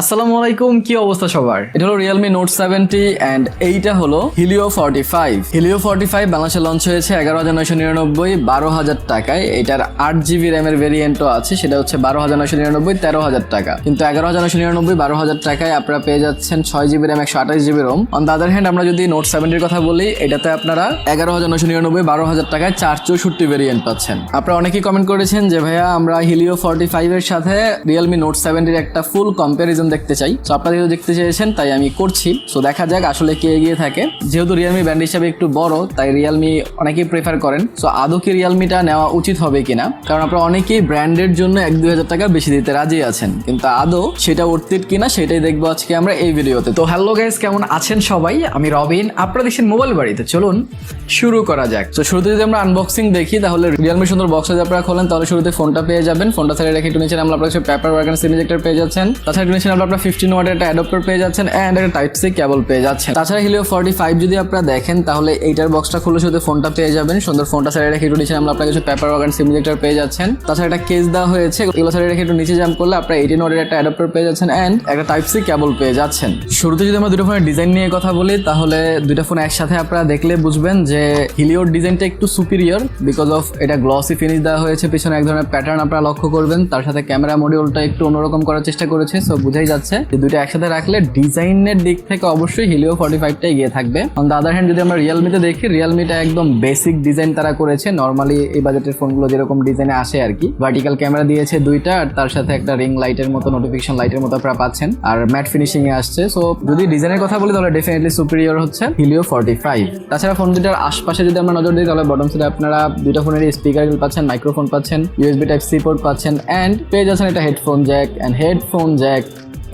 আসসালামু আলাইকুম, কি অবস্থা সবার? এটা হলো রিয়েলমি নোট সেভেন্টি অ্যান্ড এইটা হলো Helio forty five Helio forty five বাংলাদেশে লঞ্চ হয়েছে এগারো হাজার নয়শো নিরানব্বই, বারো হাজার টাকায়। এটার আট জিবি র্যামের ভেরিয়েন্টও আছে, সেটা হচ্ছে বারো হাজার নয়শো নিরানব্বই, তেরো হাজার টাকা। কিন্তু এগারো হাজার নয়শো নিরানব্বই, বারো হাজার টাকায় আপনারা পেয়ে যাচ্ছেন ছয় জিবি র্যাম একশো আঠাশ GB ROM on the other hand আমরা যদি নোট সেভেন্টির কথা বলি, এটাতে আপনারা এগারো হাজার নয়শো নিরানব্বই, বারো হাজার টাকায় চার চৌষট্টি ভেরিয়েন্ট পাচ্ছেন। আপনারা অনেকেই কমেন্ট করেছেন যে, ভাইয়া, আমরা হিলিও ফর্টি ফাইভ এর সাথে রিয়েলমি নোট সেভেন্টির একটা ফুল কম্প্যারিজন দেখতে চাই। তো আপনারা দেখতে চেয়েছেন, তাই আমি করছি। সো দেখা যাক আসলে কে এগিয়ে থাকে। যেহেতু রিয়েলমি ব্র্যান্ড হিসাবে একটু বড়, তাই রিয়েলমি অনেকেই প্রেফার করেন। সো আদৌ কি রিয়েলমিটা নেওয়া উচিত হবে কিনা? কারণ আপনারা অনেকেই ব্র্যান্ডের জন্য এক দুই হাজার টাকা বেশি দিতে রাজি আছেন। কিন্তু আদৌ সেটা অর্থিত কিনা, সেটাই দেখব আজকে আমরা এই ভিডিওতে। তো হ্যালো গাইস কেমন আছেন সবাই? আমি রবিন আপনারা দেখছেন মোবাইল বাড়িতে। চলুন শুরু করা যাক। তো শুরুতে যদি আমরা আনবক্সিং দেখি, তাহলে রিয়েলমি সুন্দর বক্স যদি আপনারা খোলেন, তাহলে শুরুতে ফোনটা পেয়ে যাবেন। ফোনটা ছেড়ে রেখে একটু নিচে আমরা আপনার পেপার ওয়ার্ক এন্ড সিনিজেক্টর পেয়ে যাচ্ছেন। তাছাড়া একটু নিচে আপনার ফিফটিন ওয়াটের একটা অ্যাডাপ্টার পেয়ে যাচ্ছেন অ্যান্ড একটা টাইপ সি কেবল পেয়ে যাচ্ছেন। তাছাড়া হিলিও ফর্টি ফাইভ যদি আপনারা দেখেন, তাহলে এইটার বক্সটা খুলে শুধু ফোনটা পেয়ে যাবেন। সুন্দর ফোনটা ছেড়ে রেখে একটু নিচে আমরা আপনার কাছে পেপার ওয়ার্ক এন্ড সিনিজেক্টর পেয়ে যাচ্ছেন। তাছাড়া একটা কেস দেওয়া হয়েছে, এগুলো ছেড়ে রেখে একটু নিচে জাম্প করলে আপনারা এইটিন ওয়াটের একটা অ্যাডাপ্টার পেয়ে যাচ্ছেন অ্যান্ড একটা টাইপ সি কেবল পেয়ে যাচ্ছেন। শুরুতে যদি আমরা দুটো ফোনের ডিজাইন নিয়ে কথা বলি, তাহলে দুইটা ফোন একসাথে আপনারা দেখলে বুঝবেন যে হিলিওর ডিজাইনটা একটু সুপিরিয়র বিকজ অফ এটা গ্লসি ফিনিশ দেওয়া হয়েছে, পিছনে এক ধরনের প্যাটার্ন আপনারা লক্ষ্য করবেন। তার সাথে ক্যামেরা মডিউলটা একটু অন্যরকম করার চেষ্টা করেছে সো বুঝাই যাচ্ছে যে দুটো একসাথে রাখলে ডিজাইনের দিক থেকে অবশ্যই হিলিও ফর্টি ফাইভটা এগিয়ে থাকবে। অন দ্য আদার হ্যান্ড যদি আমরা রিয়েলমিতে দেখি রিয়েলমিটা একদম বেসিক ডিজাইন তারা করেছে। নর্মালি এই বাজেটের ফোনগুলো যেরকম ডিজাইনে আসে আর কি। ভার্টিক্যাল ক্যামেরা দিয়েছে দুইটা, আর তার সাথে একটা রিং লাইটের মতো নোটিফিকেশন লাইটের মতো আপনারা পাচ্ছেন। আর ম্যাট ফিনিশিং এ আসছে। সো যদি ডিজাইনের কথা বলি, তাহলে ডেফিনেটলি সুপিরিয়র হচ্ছে হিলিও ফর্টি ফাইভ তাছাড়া ফোন দুটার আশপাশে যদি আমরা নজর দিই, তাহলে বটম সাইডে আপনারা দুইটা ফোনের স্পিকার পাচ্ছেন মাইক্রোফোন পাচ্ছেন ইউএসবি টাইপ সি পোর্ট পাচ্ছেন অ্যান্ড পেয়ে যাচ্ছেন একটা headphone jack and headphone jack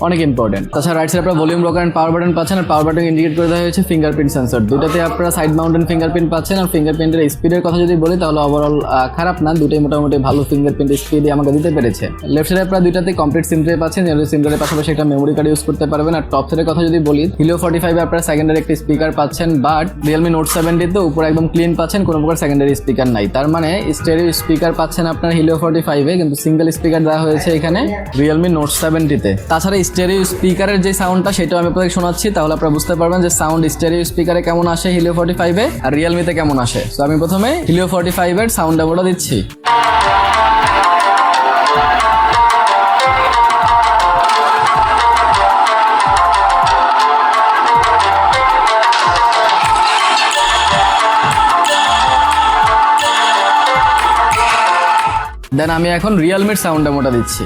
অনেক ইম্পর্টেন্ট তাছাড়া রাইট সাইড আপনারা volume rocker and power button পাচ্ছেন আর পাওয়ার বাটন ইন্ডিকেট করে দেওয়া হয়েছে ফিঙ্গারপ্রিন্ট সেন্সর দুটাতে আপনারা সাইড মাউন্টেন ফিঙ্গারপ্রিন্ট পাচ্ছেন আর ফিঙ্গারপ্রিন্টের স্পিডের কথা যদি বলি, তাহলে ওভারঅল খারাপ না, দুটোই মোটামুটি ভালো ফিঙ্গারপ্রিন্ট স্পিডে আমাকে দিতে পেরেছে। লেফট সাইডে আপনারা দুইটাতে কমপ্লিট সিম ট্রে পাচ্ছেন যেহেতু সিম ট্রের পাশাপাশি একটা মেমোরি কার্ড ইউজ করতে পারবেন। আর টপ সাইডের কথা যদি বলি হিলিও ফর্টি ফাইভে আপনারা সেকেন্ডারি একটি স্পিকার পাচ্ছেন বাট রিয়েলমি নোট সেভেন্টিতে উপরে একদম ক্লিন পাচ্ছেন, কোনো প্রকার সেকেন্ডারি স্পিকার নাই। তার মানে স্টেরিও স্পিকার পাচ্ছেন আপনার হিলিও ফর্টি ফাইভে কিন্তু সিঙ্গেল স্পিকার দেওয়া হয়েছে এখানে রিয়েলমি নোট সেভেন্টিতে তাছাড়া স্টেরিও স্পিকারের যে সাউন্ডটা সেটাও আমি আপনাদের শোনাচ্ছি, তাহলে আপনারা বুঝতে পারবেন যে সাউন্ড স্টেরিও স্পিকারে কেমন আসে হিলিও ফর্টি ফাইভে আর রিয়েলমিতে কেমন আসে। তো আমি প্রথমে হিলিও ফর্টি ফাইভের সাউন্ড ডেমোটা দিচ্ছি। দেন আমি এখন রিয়েলমির সাউন্ড ডেমোটা দিচ্ছি।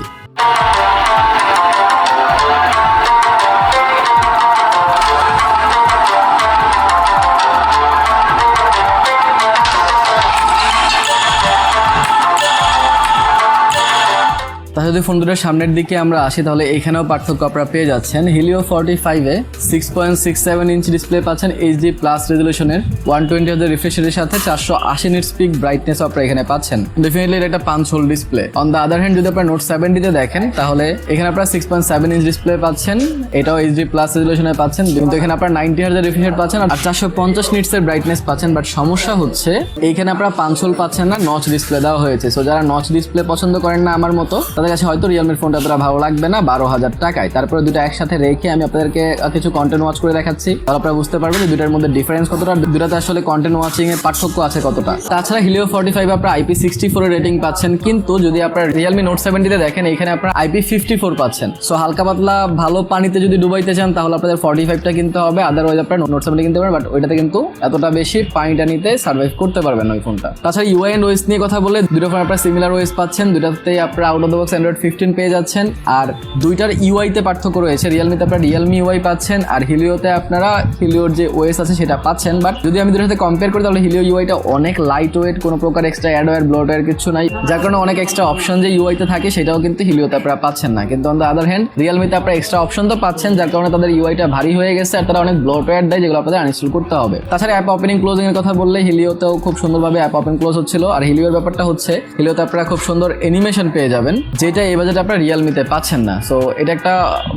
যদি ফোন দুটোর সামনের দিকে আমরা আসি, তাহলে এখানেও পার্থক্য আপনারা পেয়ে যাচ্ছেন। হিলিও ফর্টি ফাইভে six point six seven inch display পাচ্ছেন এইচডি প্লাস রেজলিউশনের ওয়ান টোয়েন্টি হাজার রিফ্রেশনের সাথে চারশো আশি নিট স্পিক ব্রাইটনেস আপনারা এখানে পাচ্ছেন। ডেফিনেটলি এটা পাঁচ hole display on the other hand যদি আপনার নোট সেভেন্টিতে দেখেন, তাহলে এখানে আপনারা six point seven inch display পাচ্ছেন। এটাও এইচডি প্লাস রেজলিউশনে পাচ্ছেন। কিন্তু এখানে আপনার নাইনটি হাজার রিফ্রেশন পাচ্ছেন আর চারশো পঞ্চাশ নিটসের ব্রাইটনেস পাচ্ছেন। বাট সমস্যা হচ্ছে এইখানে আপনারা পাঁচ হোল পাচ্ছেন না নচ ডিসপ্লে দেওয়া হয়েছে। সো যারা নচ ডিসপ্লে পছন্দ করেন না আমার মতো তাদের কাছে হয়তো রিয়েলমির ফোনটা তারা ভালো লাগবে না, বারো হাজার টাকায়। তারপরে দুটো একসাথে রেখে আমি আপনাদেরকে কিছু কন্টেন্ট ওয়াচ করে দেখাচ্ছি। তাহলে আপনারা বুঝতে পারবেন যে দুটার মধ্যে ডিফারেন্স কতটা দুটাতে আসলে কন্টেন্ট ওয়াচিং এর পার্থক্য আছে কতটা। তাছাড়া হিলিও ফর্টি ফাইভ আপনার আইপি সিক্সটি ফোর রেটিং পাচ্ছেন, কিন্তু যদি আপনার রিয়েলমি নোট সেভেন্টিতে দেখেন, এখানে আপনার আইপি ফিফটি ফোর পাচ্ছেন। সো হালকা পাতলা, ভালো পানিতে যদি ডুবাইতে চান, তাহলে আপনাদের ফর্টি ফাইভটা কিনতে হবে। আদারওয়াইজ আপনার নোট সেভেন্টি কিনতে পারবেন বাট ওইটাতে কিন্তু এতটা বেশি পানিটা নিতে সার্ভাইভ করতে পারবেন ওই ফোনটা তাছাড়া ইউআই এন্ড ওয়েস নিয়ে কথা বলে দুটো ফোন আপনার সিমিলার ওয়েস পাচ্ছেন, দুটাতেই আপনার out of the box Android fifteen পেয়ে যাচ্ছেন, আর দুইটার ইউআইতে পার্থক্য রয়েছে। রিয়েলমিতে আপনারা রিয়েলমি ইউআই পাচ্ছেন, আর হিলিওতে আপনারা হিলিওর যে ওয়েস আছে সেটা পাচ্ছেন। বাট যদি আমি দুটোর সাথে কম্পেয়ার করি, তাহলে হিলিও ইউআইটা অনেক লাইট ওয়েট কোনো প্রকার এক্সট্রা অ্যাডওয়্যার ব্লোটওয়্যার কিছু নাই। যার কারণে অনেক এক্সট্রা অপশন যে ইউআইতে থাকে, সেটাও কিন্তু হিলিওতে আপনারা পাচ্ছেন না। কিন্তু অন দ্য আদার হ্যান্ড রিয়েলমিতে আপনারা এক্সট্রা অপশন তো পাচ্ছেন, যার কারণে তাদের ইউআইটা ভারী হয়ে গেছে, আর তারা অনেক ব্লোটওয়্যার দেয়, যেগুলো আপনাদের আনইনস্টল করতে হবে। তাছাড়া অ্যাপ ওপেনিং ক্লোজিং এর কথা বললে হিলিওতেও খুব সুন্দরভাবে অ্যাপ ওপেন ক্লোজ হচ্ছিল। আর হিলিওর ব্যাপারটা হচ্ছে হিলিওতে আপনারা খুব সুন্দর অ্যানিমেশন পেয়ে যাবেন, যেটা যেটা এই বাজেটে আপনারা রিয়েলমিতে পাচ্ছেন না। সো এটা একটা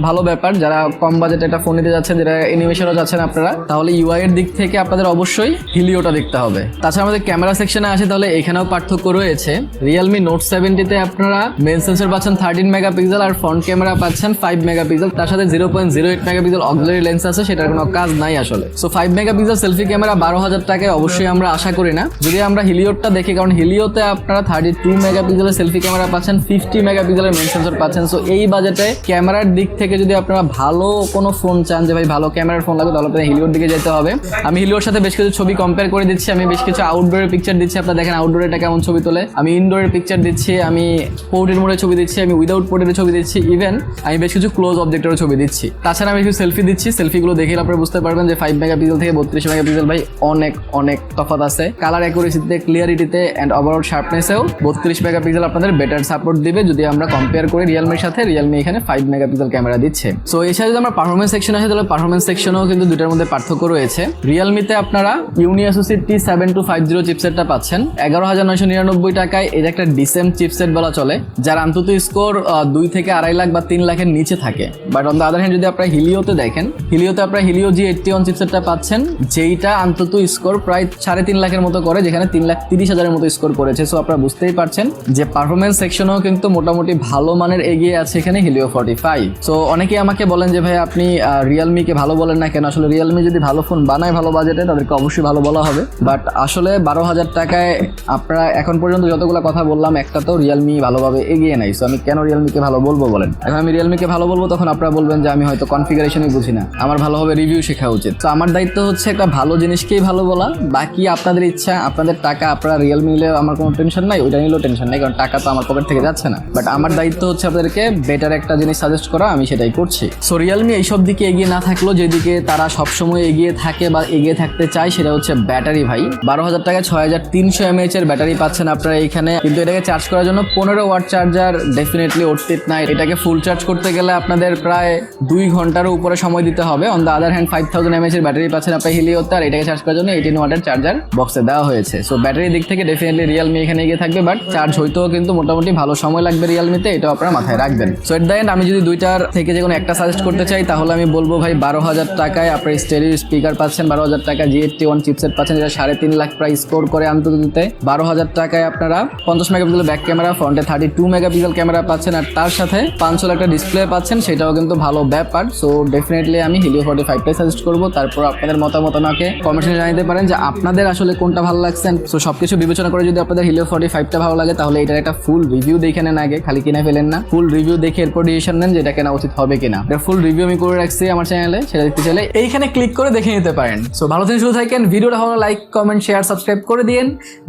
ভালো ব্যাপার। যারা কম বাজেটে একটা ফোন নিতে যাচ্ছেন যেটা অ্যানিমেশনও যাচ্ছেন আপনারা, তাহলে ইউআই এর দিক থেকে আপনাদের অবশ্যই হিলিওটা দেখতে হবে। তাছাড়া আমাদের ক্যামেরা সেকশনে আসে তাহলে এখানেও পার্থক্য রয়েছে। রিয়েলমি নোট সেভেন্টিতে আপনারা মেন সেন্সর পাচ্ছেন থার্টিন মেগাপিক্সেল আর ফ্রন্ট ক্যামেরা পাচ্ছেন ফাইভ মেগাপিক্সেল তার সাথে zero point zero eight megapixel auxiliary lens আছে, সেটার কোনো কাজ নাই আসলে। So five megapixel selfie camera বারো হাজার টাকায় অবশ্যই আমরা আশা করি না। যদি আমরা হিলিওটা দেখি, কারণ হিলিওতে আপনারা থার্টি টু মেগাপিক্সেলের সেলফি ক্যামেরা পাচ্ছেন ফিফটি মেগাপিক্সেলের মেন সেন্সর পাচ্ছেন। সো এই বাজেটে ক্যামেরার দিক থেকে যদি আপনারা ভালো কোনো ফোন চান যে, ভাই, ভালো ক্যামেরার ফোন লাগবে, তাহলে আপনাদের হিলিওর দিকে যেতে হবে। আমি হিলিওর সাথে বেশ কিছু ছবি কম্পেয়ার করে দিচ্ছি। আমি বেশ কিছু আউটডোরের পিকচার দিচ্ছি। আপনারা দেখেন আউটডোরে এটা কেমন ছবি তোলে। আমি ইনডোরের পিকচার দিচ্ছি, আমি পোর্টের মোড়ে ছবি দিচ্ছি, আমি উইদাউট পোর্টের ছবি দিচ্ছি। ইভেন আমি বেশ কিছু ক্লোজ অবজেক্টেরও ছবি দিচ্ছি। তাছাড়া আমি কিছু সেলফি দিচ্ছি। সেলফিগুলো দেখে আপনারা বুঝতে পারবেন যে ফাইভ মেগাপিক্সেল থেকে বত্রিশ মেগাপিক্সেল ভাই, অনেক অনেক তফাৎ আছে। কালার অ্যাকুরেসিতে ক্লিয়ারিটিতে অ্যান্ড ওভারঅল শার্পনেসেও বত্রিশ মেগাপিক্সেল আপনাদের বেটার সাপোর্ট দিবে। যদি আমরা কম্পেয়ার করি রিয়েলমির সাথে রিয়েলমি এখানে ফাইভ মেগাপিক্সেল ক্যামেরা দিচ্ছে। সো সাথে যদি আমরা পারফরমেন্স সেকশন আসে, তাহলে পারফরমেন্স সেকশনেও কিন্তু দুটার মধ্যে পার্থক্য রয়েছে। রিয়েলমিতে আপনারা Unisoc T seven two five zero চিপসেটটা পাচ্ছেন। এগারো হাজার নয়শো নিরানব্বই টাকায় এটা একটা ডিসেন্ট চিপসেট বলা চলে, যার অন্তত স্কোর দুই থেকে আড়াই লাখ বা তিন লাখের নিচে থাকে। But on the other hand যদি আপনারা হিলিওতে দেখেন হিলিওতে আপনারা হিলিও জি এইটটি ওয়ান চিপসেটটা পাচ্ছেন, যেইটা অন্তত স্কোর প্রায় সাড়ে তিন লাখের মতো করে, যেখানে তিন লাখ তিরিশ হাজারের মতো স্কোর করেছে। সো আপনারা বুঝতেই পারছেন যে পারফরমেন্স সেকশনেও কিন্তু মোটামুটি ভালো মানের এগিয়ে আছে এখানে হিলিও ফর্টি ফাইভ সো অনেকেই আমাকে বলেন যে, ভাই, আপনি রিয়েলমিকে ভালো বলেন না কেন? আসলে রিয়েলমি যদি ভালো ফোন বানায় ভালো বাজেটে তাদেরকে অবশ্যই ভালো বলা হবে। বাট আসলে বারো হাজার টাকায় আপনারা এখন পর্যন্ত যতগুলো কথা বললাম, একটা তো রিয়েলমি ভালোভাবে এগিয়ে নাই। সো আমি কেন রিয়েলমিকে ভালো বলব বলেন? এখন আমি রিয়েলমিকে ভালো বলব, তখন আপনারা বলবেন যে, আমি হয়তো কনফিগারেশনই বুঝি না। আমার ভালোভাবে রিভিউ শেখা উচিত। তো আমার দায়িত্ব হচ্ছে একটা ভালো জিনিসকেই ভালো বলা। বাকি আপনাদের ইচ্ছা, আপনাদের টাকা, আপনারা রিয়েলমি নিলে আমার কোনো টেনশন নাই, ওইটা নিলেও টেনশন নাই, কারণ টাকা তো আমার পকেট থেকে যাচ্ছে না। বাট আমার দায়িত্ব হচ্ছে আপনাদেরকে বেটার একটা জিনিস সাজেস্ট করা, আমি সেটাই করছি। সো রিয়েলমি এইসব দিকে এগিয়ে না থাকলেও যেদিকে তারা সবসময় এগিয়ে থাকে বা এগিয়ে থাকতে চায়, সেটা হচ্ছে ব্যাটারি ভাই। বারো হাজার টাকা ছয় হাজার তিনশো এমএইচ এর ব্যাটারি পাচ্ছেন আপনারা এখানে কিন্তু এটাকে চার্জ করার জন্য পনেরো ওয়াট চার্জার ডেফিনেটলি অর্থিত নাই। এটাকে ফুল চার্জ করতে গেলে আপনাদের প্রায় দুই ঘন্টারও উপরে সময় দিতে হবে। On the other hand five thousand mAh এর ব্যাটারি পাচ্ছেন আপনার হিলিওতে আর এটাকে চার্জ করার জন্য এইটিন ওয়াটের চার্জার বক্সে দেওয়া হয়েছে। সো ব্যাটারির দিক থেকে ডেফিনেটলি রিয়েলমি এখানে এগিয়ে থাকবে বাট চার্জ হইতেও কিন্তু মোটামুটি ভালো সময় লাগবে রিয়েলমিতে এটাও আপনারা মাথায় রাখবেন। সো এট দ্য এন্ড আমি যদি দুইটার থেকে যে কোনো একটা সাজেস্ট করতে চাই, তাহলে আমি বলব ভাই, বারো হাজার টাকায় আপনার স্টেরিও স্পিকার পাচ্ছেন, বারো হাজার টাকা জি এইটটি ওয়ান চিপসেট পাচ্ছেন, যেটা সাড়ে তিন লাখ প্রাইস স্কোর করে আন্তর্জাতিকতে। বারো হাজার টাকায় আপনারা পঞ্চাশ মেগাপিক্সেল ব্যাক ক্যামেরা ফ্রন্টে thirty two mega megapixel camera পাচ্ছেন, আর তার সাথে পাঁচশো একটা ডিসপ্লে পাচ্ছেন, সেটাও কিন্তু ভালো ব্যাপার। সো ডেফিনেটলি আমি হিলিও ফর্টি ফাইভটাই সাজেস্ট করব। তারপর আপনাদের মতামত আমাকে কমেন্টে জানাতে পারেন যে আপনাদের আসলে কোনটা ভালো লাগছে। সো সবকিছু বিবেচনা করে যদি আপনাদের হিলিও ফর্টি ফাইভটা ভালো লাগে, তাহলে এটার একটা ফুল রিভিউ দেখে নেন আগে। খালি কিনে ফেলেন না। ফুল রিভিউ দেখে এরপর ডিসিশন নেন যেটা কেনা উচিত হবে কিনা। এটা ফুল রিভিউ আমি করে রাখছি আমার চ্যানেলে সেটা দেখতে চাইলে এইখানে ক্লিক করে দেখে নিতে পারেন। সো ভালো থেকে শুরু থাকেন, ভিডিওটা ভালো লাইক কমেন্ট শেয়ার সাবস্ক্রাইব করে দিন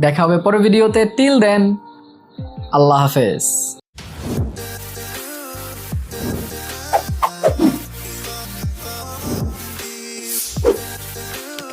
দেখা হবে পরের ভিডিওতে টিল দেন আল্লাহ হাফেজ।